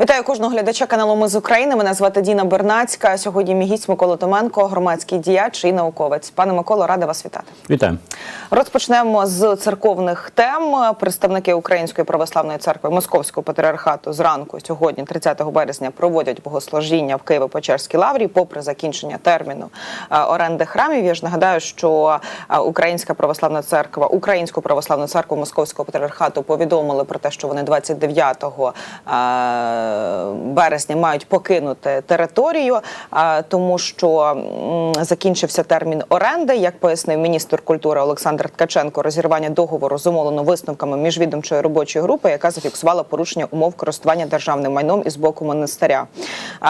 Вітаю кожного глядача каналу Ми з України. Мене звати Діна Бернацька. Сьогодні мій гість Микола Томенко, громадський діяч і науковець. Пане Миколо, рада вас вітати. Вітаю. Розпочнемо з церковних тем. Представники Української православної церкви Московського патріархату зранку сьогодні, 30 березня, проводять богослужіння в Києво-Печерській лаврі, попри закінчення терміну е, оренди храмів. Я ж нагадаю, що е, Українська православна церква, Українську православну церкву Московського патріархату повідомили про те, що вони 29 е, березня мають покинути територію, тому що закінчився термін оренди. Як пояснив міністр культури Олександр Ткаченко, розірвання договору зумовлено висновками міжвідомчої робочої групи, яка зафіксувала порушення умов користування державним майном із боку монастиря.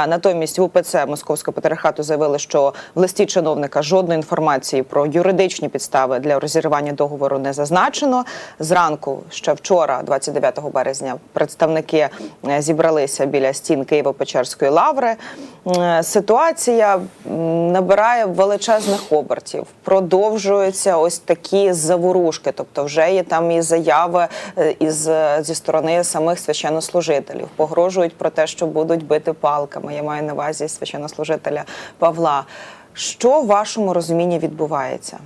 Натомість в УПЦ Московського патріархату заявили, що в листі чиновника жодної інформації про юридичні підстави для розірвання договору не зазначено. Зранку ще вчора, 29 березня, представники е, зібралися біля стін Києво-Печерської лаври. Е, Ситуація набирає величезних обертів. Продовжуються ось такі заворушки. Тобто, вже є там і заяви е, із е, зі сторони самих священнослужителів. Погрожують про те, що будуть бити палками. Я маю на увазі священнослужителя Павла. Що в вашому розумінні відбувається?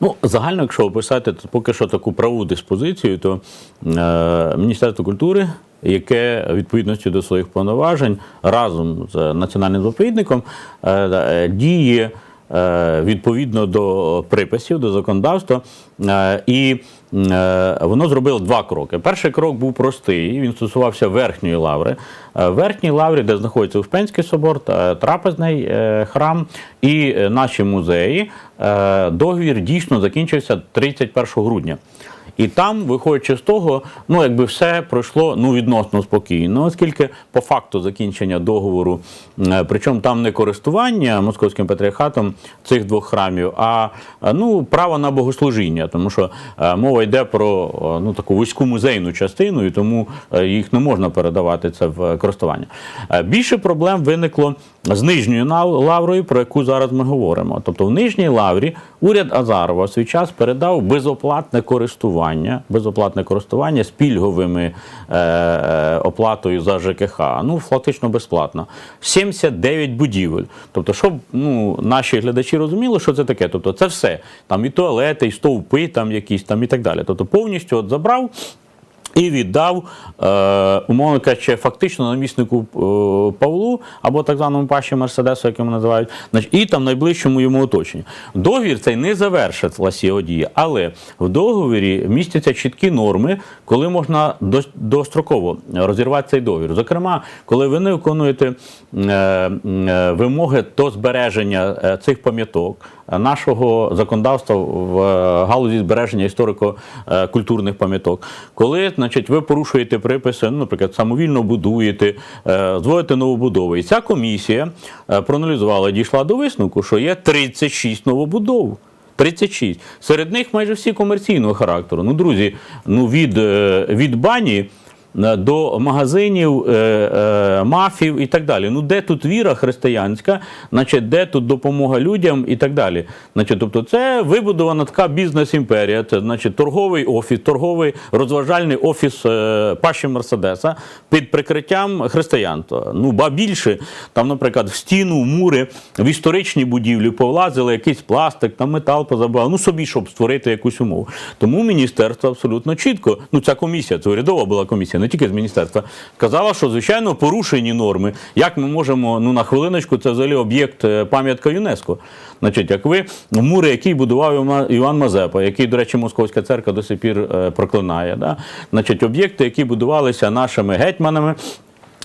Ну, загально, якщо описати то поки що таку праву диспозицію, то е, Міністерство культури, яке відповідності до своїх повноважень разом з національним заповідником е, е, діє. Е, Відповідно до приписів, до законодавства, Е, і е, воно зробило два кроки. Перший крок був простий, він стосувався верхньої лаври. В верхній лаврі, де знаходиться Успенський собор, трапезний храм і наші музеї, договір дійсно закінчився 31 грудня. І там, виходячи з того, ну якби все пройшло ну відносно спокійно, оскільки по факту закінчення договору, е, причому там не користування московським патріархатом цих двох храмів, а е, ну право на богослужіння, тому що е, мова йде про ну таку вузьку музейну частину, і тому їх не можна передавати це в користування. Більше проблем виникло з нижньою лаврою, про яку зараз ми говоримо. Тобто в нижній лаврі уряд Азарова в свій час передав безоплатне користування, безоплатне користування з пільговими е, е, оплатою за ЖКХ. Ну, фактично безплатно. 79 будівель. Тобто, щоб ну, наші глядачі розуміли, що це таке. Тобто, це все. Там і туалети, і стовпи, там якісь там і так далі. Тобто, повністю от забрав. І віддав, е, умовно кажучи, фактично наміснику е, Павлу або так званому паші Мерседесу, як його називають, і там найближчому йому оточенню. Договір цей не його дія, але в договорі містяться чіткі норми, коли можна достроково розірвати цей договір. Зокрема, коли ви не виконуєте е, вимоги до збереження цих пам'яток нашого законодавства в галузі збереження історико-культурних пам'яток, коли значить, ви порушуєте приписи, ну, наприклад, самовільно будуєте, е, зводите новобудови. І ця комісія е, проаналізувала, дійшла до висновку, що є 36 новобудов. 36. Серед них майже всі комерційного характеру. Ну, друзі, ну від, е, від бані до магазинів, е, е, мафів і так далі. Ну, де тут віра християнська, значить, де тут допомога людям і так далі. Значить, тобто, це вибудована така бізнес-імперія, це значить торговий офіс, торговий розважальний офіс е, Паші Мерседеса під прикриттям християнства. Ну, ба більше, там, наприклад, в стіну, в мури, в історичні будівлі повлазили якийсь пластик, там метал позабрали, ну собі, щоб створити якусь умову. Тому міністерство абсолютно чітко, ну ця комісія, це урядова була комісія, не тільки з міністерства, казала, що звичайно порушені норми. Як ми можемо, ну на хвилиночку, це взагалі об'єкт е, пам'ятка ЮНЕСКО. Значить, як ви мури, який будував Іван Мазепа, який, до речі, Московська церква до сих пір е, проклинає, да? значить, об'єкти, які будувалися нашими гетьманами.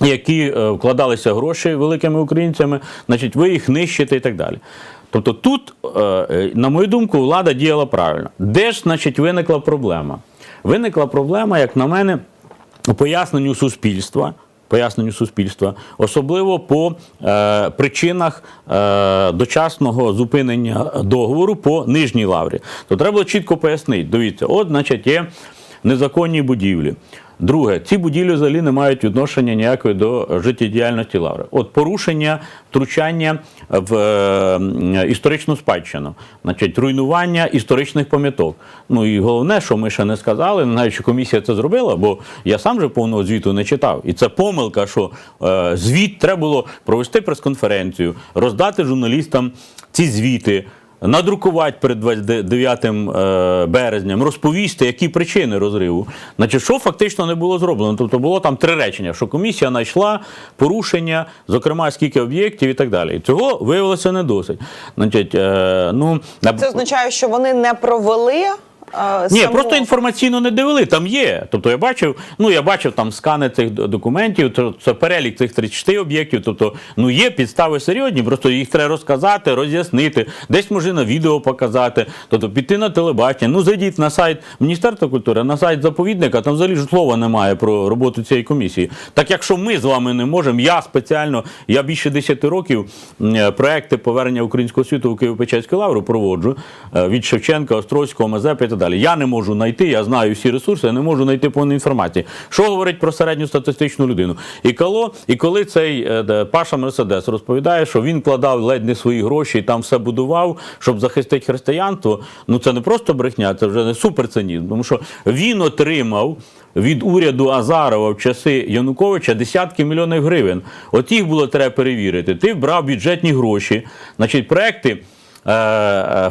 Які е, вкладалися гроші великими українцями, значить, ви їх нищите і так далі. Тобто тут, на мою думку, влада діяла правильно. Де ж, значить, виникла проблема? Виникла проблема, як на мене, поясненню суспільства. Поясненню суспільства, особливо по е, причинах е, дочасного зупинення договору по нижній лаврі. То треба чітко пояснити. Дивіться, от, значить, є незаконні будівлі. Друге, ці будівлі взагалі не мають відношення ніякої до життєдіяльності лаври. От порушення, втручання в е, історичну спадщину, значить, руйнування історичних пам'яток. Ну і головне, що ми ще не сказали, не знаю, комісія це зробила, бо я сам же повного звіту не читав. І це помилка, що е, звіт треба було провести прес-конференцію, роздати журналістам ці звіти. Надрукувати перед 29 е, березням, розповісти, які причини розриву. Значить, що фактично не було зроблено. Тобто було там три речення, що комісія знайшла порушення, зокрема, скільки об'єктів і так далі. І цього виявилося не досить. Значить, е, ну, Це означає, що вони не провели. Е, ні, просто інформаційно не довели, там є. Тобто я бачив, ну я бачив там скани цих документів, то це перелік цих 36 об'єктів. Тобто, ну є підстави серйозні, просто їх треба розказати, роз'яснити, десь може на відео показати, тобто піти на телебачення. Ну зайдіть на сайт Міністерства культури, на сайт заповідника, там взагалі ж слова немає про роботу цієї комісії. Так якщо ми з вами не можемо, я спеціально, я більше 10 років е, проекти повернення українського світу у Києво-Печерську лавру проводжу е, від Шевченка, Острозького, Мазепи і так далі. Я не можу знайти, я знаю всі ресурси, я не можу знайти повної інформації. Що говорить про середню статистичну людину? І коли, і коли цей е, Паша Мерседес розповідає, що він вкладав ледь не свої гроші і там все будував, щоб захистити християнство, ну це не просто брехня, це вже не суперцинізм, тому що він отримав. Від уряду Азарова в часи Януковича десятки мільйонів гривень. От їх було треба перевірити. Ти брав бюджетні гроші, значить, проекти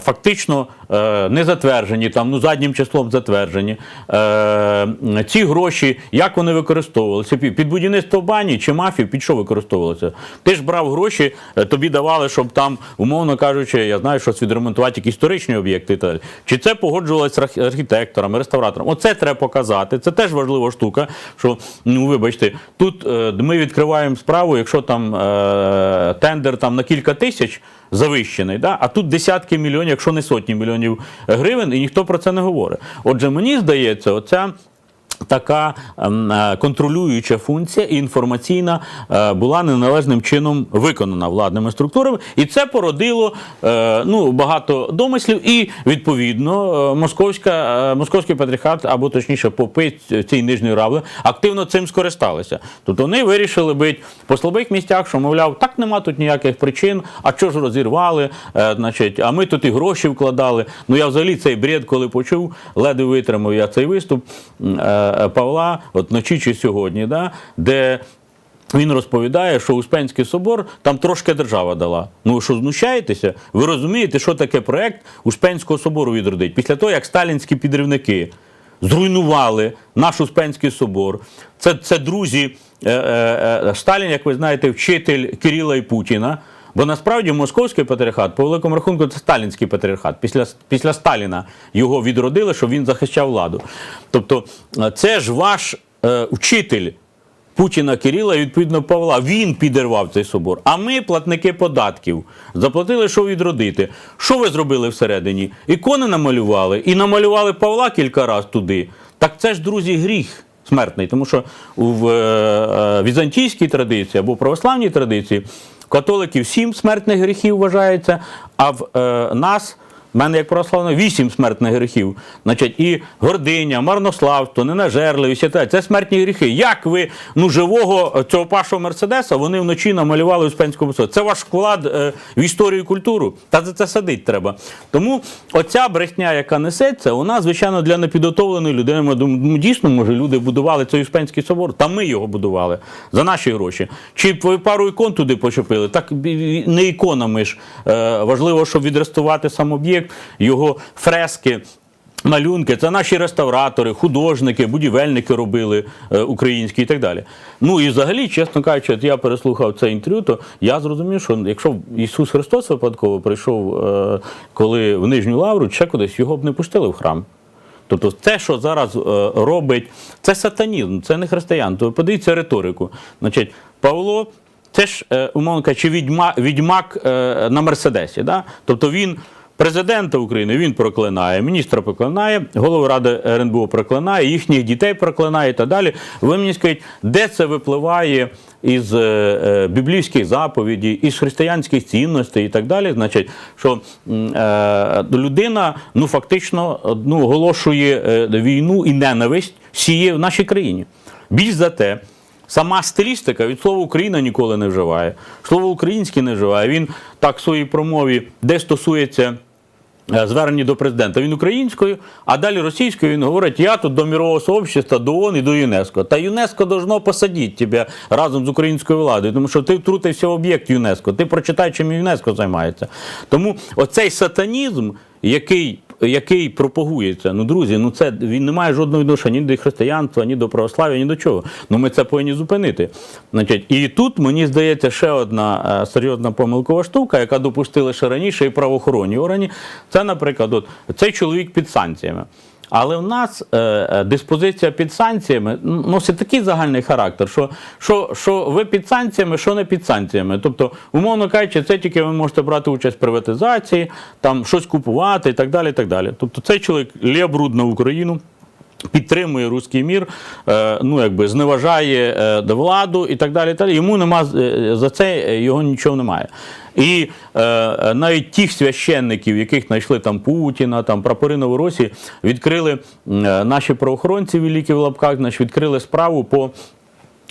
фактично е, не затверджені, там, ну, заднім числом затверджені. Е, ці гроші, як вони використовувалися? Під будівництво бані чи мафію, під що використовувалося? Ти ж брав гроші, е, тобі давали, щоб там, умовно кажучи, я знаю, щось відремонтувати якісь історичні об'єкти далі. Чи це погоджувалося з архітекторами, реставраторами? Оце треба показати. Це теж важлива штука. Що, ну, вибачте, тут е, ми відкриваємо справу, якщо там е, тендер там на кілька тисяч завищений, да? а тут десятки мільйонів, якщо не сотні мільйонів гривень, і ніхто про це не говорить. Отже, мені здається, оця. Така ем, е, контролююча функція інформаційна е, була неналежним чином виконана владними структурами, і це породило е, ну, багато домислів. І відповідно московська, московський патріархат, або точніше, попи цієї нижньої равли, активно цим скористалися. Тобто вони вирішили бити по слабих місцях, що мовляв, так нема тут ніяких причин. А що ж розірвали? Значить, а ми тут і гроші вкладали. Ну я взагалі цей бред, коли почув, ледве витримав я цей виступ Павла, от вночі чи сьогодні, да, де. Він розповідає, що Успенський собор там трошки держава дала. Ну ви що знущаєтеся? Ви розумієте, що таке проект Успенського собору відродить? Після того, як сталінські підривники зруйнували наш Успенський собор. Це, це друзі е, е, е, Сталін, як ви знаєте, вчитель Кирила і Путіна. Бо насправді московський патріархат, по великому рахунку, це сталінський патріархат. Після, після Сталіна його відродили, щоб він захищав владу. Тобто, е, це ж ваш е, вчитель. Путіна Кирила відповідно Павла. Він підірвав цей собор. А ми, платники податків, заплатили, що відродити. Що ви зробили всередині? Ікони намалювали і намалювали Павла кілька разів туди. Так це ж, друзі, гріх смертний, тому що в е, е, візантійській традиції або православній традиції католиків сім смертних гріхів вважається, а в е, нас. У мене як православного вісім смертних гріхів. Значить, і гординя, марнославство, ненажерливість, і так. це смертні гріхи. Як ви ну живого цього пашого мерседеса вони вночі намалювали Успенського посольства? Це ваш вклад е, в історію і культуру. Та за це садить треба. Тому оця брехня, яка несеться, вона, звичайно, для непідготовленої людини. Ми думаємо, ну, дійсно, може, люди будували цей Успенський собор, та ми його будували за наші гроші. Чи пару ікон туди почепили? Так не іконами ж. Е, важливо, щоб відреставрувати сам об'єкт, його фрески. Малюнки, це наші реставратори, художники, будівельники робили е, українські і так далі. Ну і взагалі, чесно кажучи, я переслухав це інтерв'ю, то я зрозумів, що якщо Ісус Христос випадково прийшов, е, коли в Нижню Лавру, ще кудись його б не пустили в храм. Тобто те, що зараз е, робить, це сатанізм, це не християн. То подивіться риторику. Значить, Павло, це ж, умовно кажучи, відьма, відьмак е, на Мерседесі. Да? Тобто він. Президента України він проклинає, міністра проклинає, голову ради РНБО проклинає, їхніх дітей проклинає і так далі. Ви мені скажіть, де це випливає із е, е, біблійських заповідей, із християнських цінностей і так далі. Значить, що е, людина ну фактично ну, оголошує е, війну і ненависть сіє в нашій країні. Більш за те, сама стилістика від слова Україна ніколи не вживає. Слово українське не вживає. Він так в своїй промові, де стосується. Е, до президента він українською, а далі російською він говорить: я тут до мірового сообщества, до ООН і до ЮНЕСКО. Та ЮНЕСКО должно посадити тебе разом з українською владою, тому що ти втрутився в об'єкт ЮНЕСКО. Ти прочитай, чим ЮНЕСКО займається. Тому оцей сатанізм, який який пропагується. Ну, друзі, ну це він не має жодного відношення ні до християнства, ні до православ'я, ні до чого. Ну ми це повинні зупинити. Значить, і тут мені здається ще одна е, серйозна помилкова штука, яка допустили ще раніше і правоохоронні органи. Це, наприклад, от цей чоловік під санкціями. Але в нас е, е, диспозиція під санкціями носить такий загальний характер, що, що, що ви під санкціями, що не під санкціями. Тобто, умовно кажучи, це тільки ви можете брати участь в приватизації, там щось купувати і так далі. І так далі. Тобто цей чоловік лє бруд на Україну. Підтримує руський мір, е, ну якби зневажає е, владу і так далі. далі. Йому нема е, за це його нічого немає. І е, навіть тих священників, яких знайшли там Путіна, там прапори Новоросії, відкрили е, наші правоохоронці великі в лапках, значить, відкрили справу по.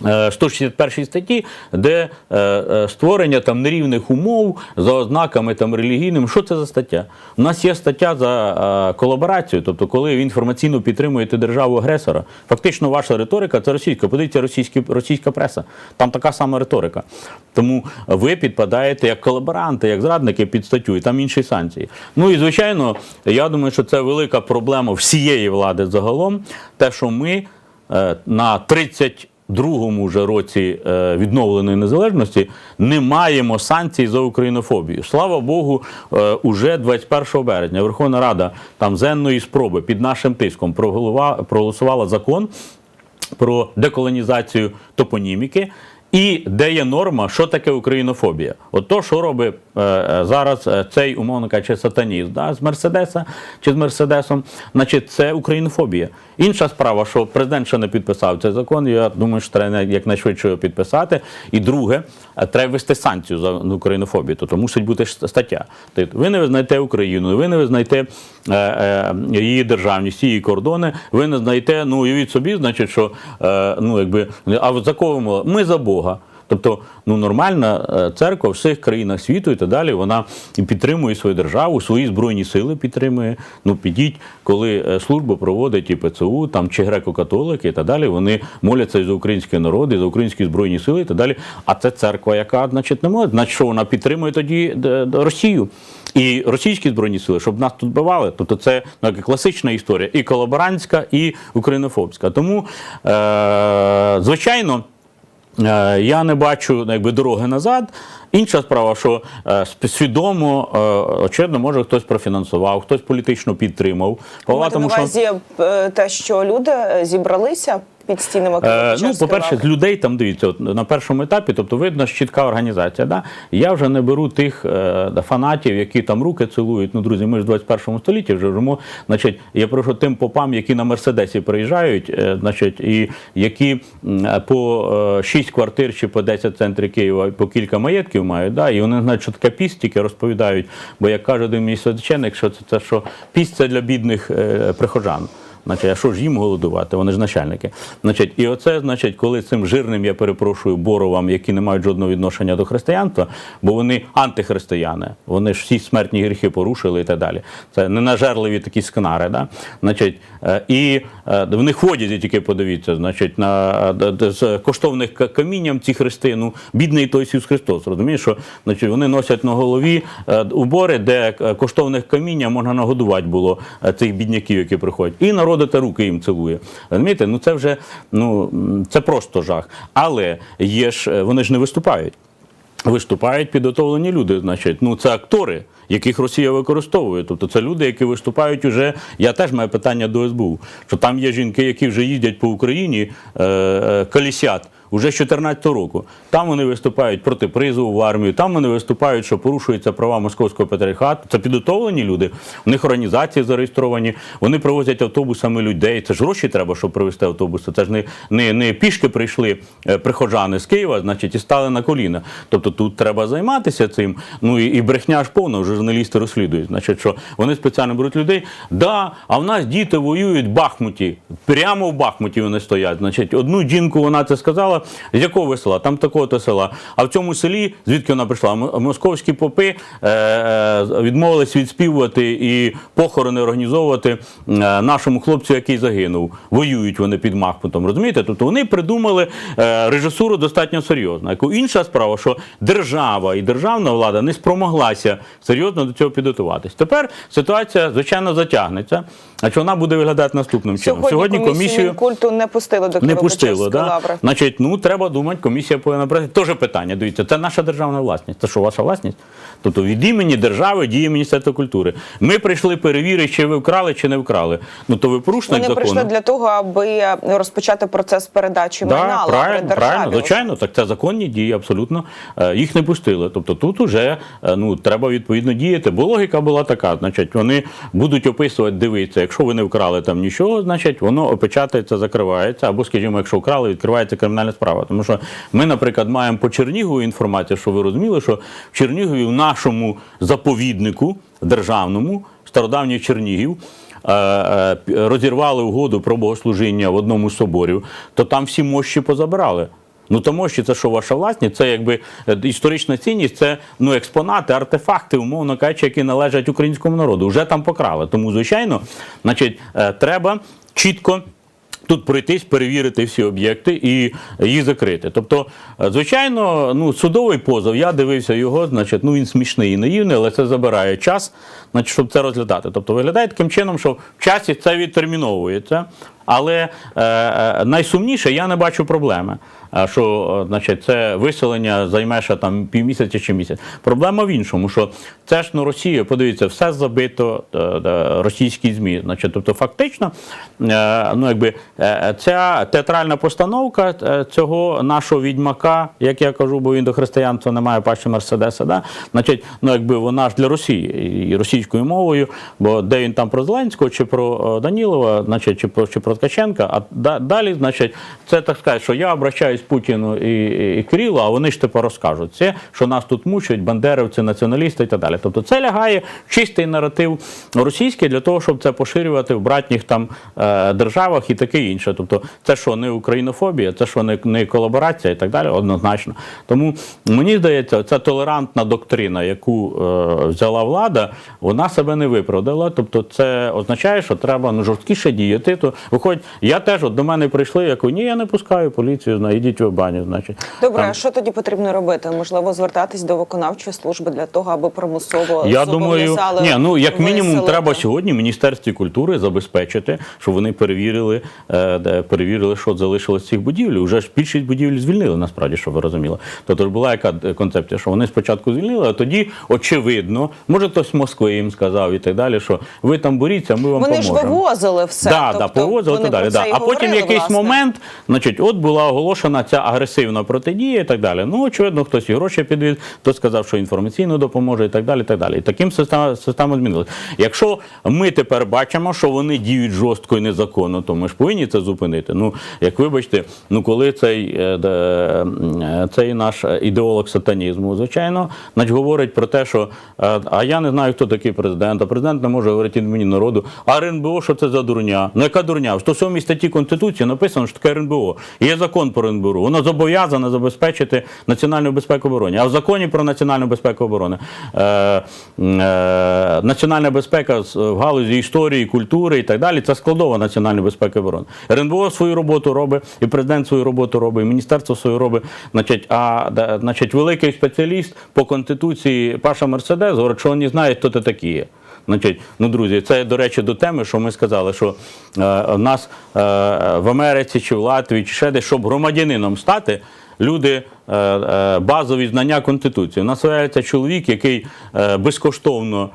Е, 161 статті, де е, е, створення там нерівних умов за ознаками там релігійним. Що це за стаття? У нас є стаття за е, колаборацію, тобто, коли ви інформаційно підтримуєте державу агресора. Фактично, ваша риторика це російська. Подивіться російські, російська преса. Там така сама риторика. Тому ви підпадаєте як колаборанти, як зрадники під статтю, і там інші санкції. Ну і звичайно, я думаю, що це велика проблема всієї влади загалом. Те, що ми е, на 30 другому вже році е, відновленої незалежності не маємо санкцій за українофобію. Слава Богу, е, уже 21 березня Верховна Рада там зенної спроби під нашим тиском проголосувала закон про деколонізацію топоніміки. І де є норма, що таке українофобія? От то, що робить е, е, зараз е, цей, умовно кажучи, сатаніст да, з Мерседеса чи з Мерседесом, значить, це українофобія. Інша справа, що президент ще не підписав цей закон, я думаю, що треба якнайшвидше його підписати. І друге, е, треба ввести санкцію за українофобію, тобто мусить бути стаття. Тобто ви не визнаєте Україну, ви не визнаєте е, е, її державність, її кордони, ви не знаєте, ну уявіть собі, значить, що е, ну якби а за кого? Ми за Бога. Тобто, ну нормальна е, церква в всіх країнах світу і так далі, вона підтримує свою державу, свої збройні сили підтримує. Ну підіть, коли е, службу проводить і ПЦУ, там чи греко-католики і так далі. Вони моляться і за український народ, і за українські збройні сили і так далі. А це церква, яка, значить, не може. Значить, що вона підтримує тоді е, Росію. І російські збройні сили, щоб нас тут бивали. Тобто це ну, класична історія, і колаборантська, і українофобська. Тому, е, звичайно. Е, Я не бачу ну, якби, дороги назад. Інша справа, що е, свідомо, е, очевидно, може хтось профінансував, хтось політично підтримав. Маєте на увазі що те, що люди зібралися під стінами Е, ну, по-перше, з людей там дивіться, от на першому етапі, тобто видно, що чітка організація. Да? Я вже не беру тих е, фанатів, які там руки цілують. Ну, друзі, ми ж в 21 столітті вже живемо. Значить, я прошу тим попам, які на Мерседесі приїжджають, е, значить, і які е, по е, 6 квартир чи по 10 центрів Києва, по кілька маєтків мають, да? і вони знають, що таке піст, тільки розповідають. Бо як каже один мій священник, що це, це що піст це для бідних е, прихожан. Значить, а що ж їм голодувати? Вони ж начальники. Значить, і оце, значить, коли цим жирним, я перепрошую, боровам, які не мають жодного відношення до християнства, бо вони антихристияни, вони ж всі смертні гріхи порушили і так далі. Це ненажерливі такі скнари. Да? Значить, е, і е, в них ходять, тільки подивіться, значить, на д- з коштовних камінням ці хрести, ну, бідний той Ісус Христос. Розумієш, що значить, вони носять на голові е, убори, де е, коштовних каміння можна нагодувати було е, цих бідняків, які приходять. І народи та руки їм цілує. Розумієте, ну це вже ну, це просто жах. Але є ж, е, вони ж не виступають. Виступають підготовлені люди, значить, ну це актори, яких Росія використовує. Тобто це люди, які виступають уже. Я теж маю питання до СБУ, що там є жінки, які вже їздять по Україні, е, е, колісять уже з 2014 року. Там вони виступають проти призову в армію, там вони виступають, що порушуються права московського патріархату. Це підготовлені люди. У них організації зареєстровані. Вони привозять автобусами людей. Це ж гроші треба, щоб привезти автобуси. Це ж не, не, не пішки прийшли е, приходжани з Києва, значить, і стали на коліна. Тобто тут треба займатися цим. Ну і, і брехня ж повна, журналісти розслідують. Значить, що вони спеціально беруть людей. Да, а в нас діти воюють в Бахмуті. Прямо в Бахмуті вони стоять. Значить, одну жінку вона це сказала. З якого ви села? Там такого-то села. А в цьому селі, звідки вона прийшла? Московські попи е, е, відмовились відспівувати і похорони організовувати е, нашому хлопцю, який загинув. Воюють вони під Бахмутом. Розумієте? Тобто вони придумали режисуру достатньо серйозно. Інша справа, що держава і державна влада не спромоглася серйозно до цього підготуватись. Тепер ситуація, звичайно, затягнеться. А чи вона буде виглядати наступним чином? Сьогодні, комісію Мінкульту не пустили до Не пустило, да? лаври. Значить, ну треба думати, комісія повинна брати. Теж питання. Дивіться, це наша державна власність. Це що, ваша власність? Тобто від імені держави діє Міністерство культури. Ми прийшли перевірити, чи ви вкрали, чи не вкрали. Ну то ви порушник Вони прийшли для того, аби розпочати процес передачі Да, лаври правильно, державі. правильно, звичайно, так це законні дії, абсолютно. Е, Їх не пустили. Тобто тут уже е, ну, треба відповідно діяти. Бо логіка була така: значить, вони будуть описувати, дивитися, якщо ви не вкрали там нічого, значить воно опечатається, закривається. Або, скажімо, якщо вкрали, відкривається кримінальна справа. Тому що ми, наприклад, маємо по Чернігову інформацію, що ви розуміли, що в Чернігові в нашому заповіднику державному, стародавній Чернігів. е, е, Розірвали угоду про богослужіння в одному з соборів, то там всі мощі позабирали. Ну то мощі це що ваша власність, це якби е, історична цінність, це ну експонати, артефакти, умовно кажучи, які належать українському народу. Вже там покрали. Тому, звичайно, значить, треба чітко. Тут пройтись, перевірити всі об'єкти і їх закрити. Тобто, е, звичайно, ну судовий позов, я дивився його, значить, ну він смішний і наївний, але це забирає час, значить, щоб це розглядати. Тобто виглядає таким чином, що в часі це відтерміновується. Але е, е, найсумніше я не бачу проблеми. е, Що е, значить, це виселення займе ще там півмісяця чи місяць. Проблема в іншому, що це ж ну, Росія, подивіться, все забито російські ЗМІ. Значить, тобто, фактично, ну якби ця театральна постановка цього нашого відьмака, як я кажу, бо він до християнства не має пащі Мерседеса, да? значить, ну якби вона ж для Росії і російською мовою, бо де він там про Зеленського чи про Данілова, значить, чи про чи про Ткаченка, а далі, значить, це так сказати, що я обращаюсь Путіну і, і, Кирилу, а вони ж тепер розкажуть це, що нас тут мучать, бандерівці, націоналісти і так далі. Тобто це лягає в чистий наратив російський для того, щоб це поширювати в братніх там е, державах і таке інше. Тобто, це що не українофобія, це що не, не колаборація і так далі, однозначно. Тому мені здається, ця толерантна доктрина, яку е, взяла влада, вона себе не виправдала. Тобто, це означає, що треба ну, жорсткіше діяти. То виходить, я теж от до мене прийшли, я кажу, ні, я не пускаю поліцію, зна, ідіть в баню. Значить, Добре, Там- а що тоді потрібно робити? Можливо, звертатись до виконавчої служби для того, аби примусово Я думаю, ні, ну як мінімум, виселити? треба сьогодні Міністерстві культури забезпечити, щоб вони перевірили, е, перевірили, що залишилось з цих будівель. Уже ж більшість будівель звільнили, насправді, щоб ви розуміли. Тобто ж була яка концепція, що вони спочатку звільнили, а тоді очевидно, може хтось з Москви їм сказав і так далі, що ви там боріться, ми вам Вони поможемо. ж вивозили все. Да, да, тобто повозили вони далі. Да. А потім говорили, якийсь власне. момент, значить, от була оголошена ця агресивна протидія і так далі. Ну, очевидно, хтось і гроші підвіз, хтось сказав, що інформаційно допоможе і так далі. І так далі. І таким система, система змінилася. Якщо ми тепер бачимо, що вони діють жорстко і незаконно, то ми ж повинні це зупинити. Ну, як вибачте, ну коли цей, е, де, е, цей наш ідеолог сатанізму, звичайно, значить, говорить про те, що е, а я не знаю, хто такий президент, а президент не може говорити від мені народу. А РНБО, що це за дурня? Ну яка дурня? В 107 статті Конституції написано, що таке РНБО. Є закон про РНБО. Воно зобов'язане забезпечити національну безпеку оборони. А в законі про національну безпеку оборони е, е, національна безпека в галузі історії, культури і так далі. Це складова національної безпеки оборони. РНБО свою роботу робить, і президент свою роботу робить, і міністерство свою робить. Значить, а значить, великий спеціаліст по конституції Паша Мерседес говорить, що не знає, хто це такі. Значить, ну друзі, це до речі до теми, що ми сказали, що е, нас е, в Америці чи в Латвії, чи ще десь, щоб громадянином стати, люди е, е, базові знання Конституції. У нас виявляється чоловік, який е, безкоштовно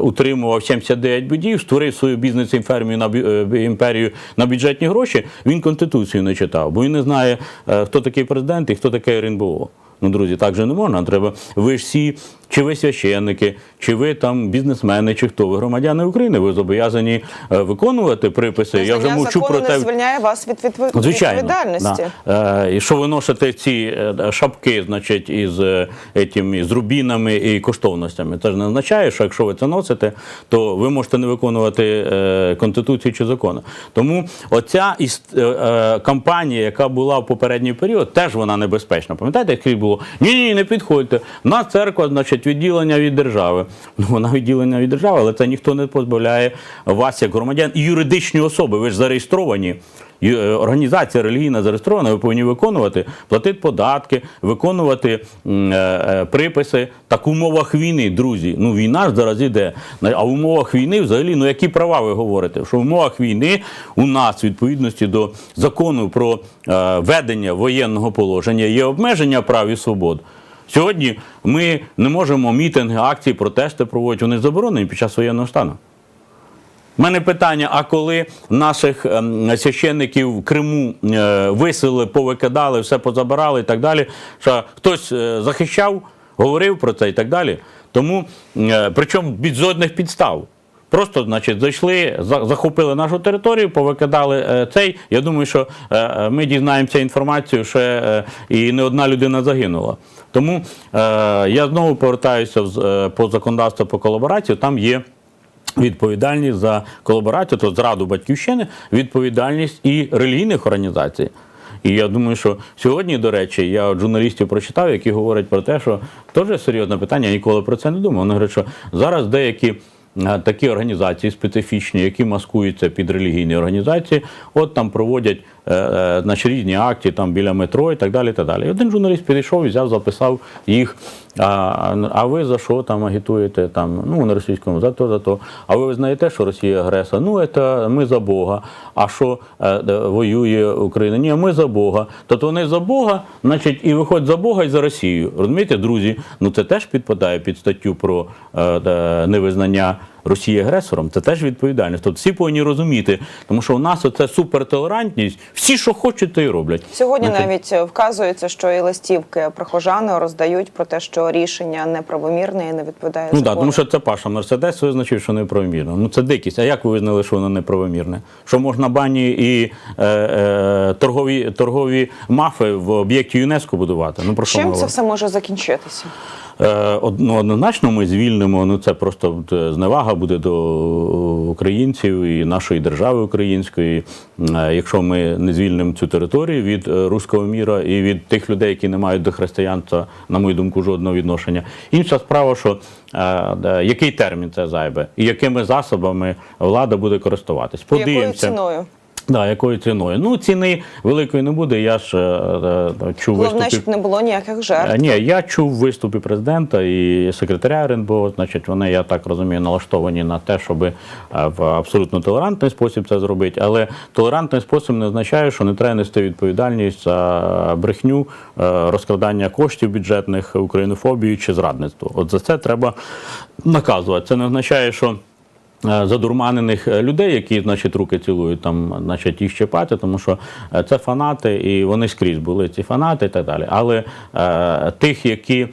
утримував 79 будів, створив свою бізнес-імперію на, е, імперію на бюджетні гроші. Він Конституцію не читав, бо він не знає, хто такий президент і хто таке РНБО. Ну, друзі, так же не можна. Треба. Ви ж всі, чи ви священники, чи ви там бізнесмени, чи хто ви громадяни України, ви зобов'язані е, виконувати приписи. Я вже мовчу закону про не те. звільняє вас від відпо- Звичайно, відповідальності. Да. Е, і що ви носите ці е, шапки, значить, із, етім, із рубінами і коштовностями. Це ж не означає, що якщо ви це носите, то ви можете не виконувати конституцію чи закони. Тому оця кампанія, яка була в попередній період, теж вона небезпечна. Пам'ятаєте, як було ні, ні, не підходьте. На церква, значить, відділення від держави. Ну вона відділення від держави, але це ніхто не позбавляє вас як громадян і юридичні особи. Ви ж зареєстровані. Е, Організація релігійна зареєстрована, ви повинні виконувати, платити податки, виконувати е, е, приписи. Так в умовах війни, друзі. Ну війна ж зараз іде. А в умовах війни, взагалі, ну які права ви говорите? Що в умовах війни у нас, відповідності до закону про ведення воєнного положення, є обмеження прав і свобод. Сьогодні ми не можемо мітинги, акції, протести проводити. Вони заборонені під час воєнного стану. У мене питання: а коли наших ем, священників в Криму е, висели, повикидали, все позабирали і так далі, що хтось е, захищав, говорив про це і так далі. Тому, е, причому без жодних підстав. Просто, значить, зайшли, захопили нашу територію, повикидали е, цей. Я думаю, що е, е, ми дізнаємося інформацію, е, і не одна людина загинула. Тому я знову повертаюся по законодавству по колаборацію. Там є відповідальність за колаборацію, то зраду батьківщини, відповідальність і релігійних організацій. І я думаю, що сьогодні, до речі, я от журналістів прочитав, які говорять про те, що теж серйозне питання, я ніколи про це не думав. Вони говорять, що зараз деякі такі організації специфічні, які маскуються під релігійні організації, от там проводять значить, різні акції там біля метро і так далі. І так далі. І один журналіст підійшов, взяв, записав їх. А, а ви за що там агітуєте? Там, ну, на російському за то, за то. А ви знаєте, що Росія агресор? Ну, це ми за Бога. А що е, воює Україна? Ні, ми за Бога. Тобто вони за Бога, значить, і виходять за Бога і за Росію. Розумієте, друзі? Ну це теж підпадає під статтю про е, невизнання. Росії агресором, це теж відповідальність. Тобто всі повинні розуміти, тому що у нас оце супертолерантність, всі, що хочуть, то й роблять. Сьогодні Значить, навіть е, вказується, що і листівки прихожани роздають про те, що рішення неправомірне і не відповідає Ну так, тому що це Паша Мерседес визначив, що неправомірно. Ну це дикість. А як ви визнали, що воно неправомірне? Що можна бані і е, е, торгові, торгові мафи в об'єкті ЮНЕСКО будувати? Ну про що Чим це все може закінчитися? Е, ну, однозначно ми звільнимо. Ну це просто е, зневага буде до українців і нашої держави української. Е, Якщо ми не звільнимо цю територію від руського міра і від тих людей, які не мають до християнства, на мою думку, жодного відношення. Інша справа, що який термін це зайбе, і якими засобами влада буде користуватись. Якою ціною? Да, якою ціною? Ну, ціни великої не буде. Я ж е, е, чув Головне, виступи. щоб не було ніяких жертв. Е, Ні, я чув виступи президента і секретаря РНБО. Значить, вони, я так розумію, налаштовані на те, щоб е, в абсолютно толерантний спосіб це зробити. Але толерантний спосіб не означає, що не треба нести відповідальність за брехню, е, розкрадання коштів бюджетних, українофобію чи зрадництво. От за це треба наказувати. Це не означає, що. Е, Задурманених е, людей, які, значить, руки цілують, там, значить, їх щепати, тому що е, це фанати, і вони скрізь були ці фанати і так далі. Але е, тих, які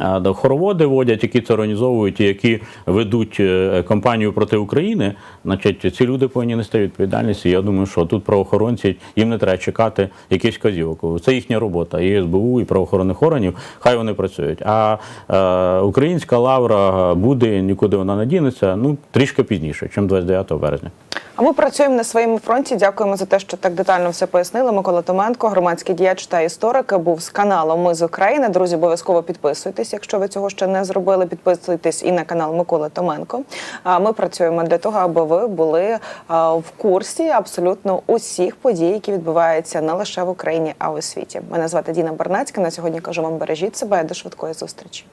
е, хороводи водять, які це організовують, і які ведуть кампанію проти України, значить, ці люди повинні нести відповідальність. І я думаю, що тут правоохоронці їм не треба чекати якихось казівок. Це їхня робота. І СБУ, і правоохоронних органів, хай вони працюють. А е, українська лавра буде, нікуди вона не дінеться, ну трішки пізніше, ніж 29 березня. А ми працюємо на своєму фронті. Дякуємо за те, що так детально все пояснили. Микола Томенко, громадський діяч та історик, був з каналом Ми з України. Друзі, обов'язково підписуйтесь. Якщо ви цього ще не зробили, підписуйтесь і на канал Миколи Томенко. А ми працюємо для того, аби ви були в курсі абсолютно усіх подій, які відбуваються не лише в Україні, а й у світі. Мене звати Діна Бернацька. На сьогодні кажу вам бережіть себе до швидкої зустрічі.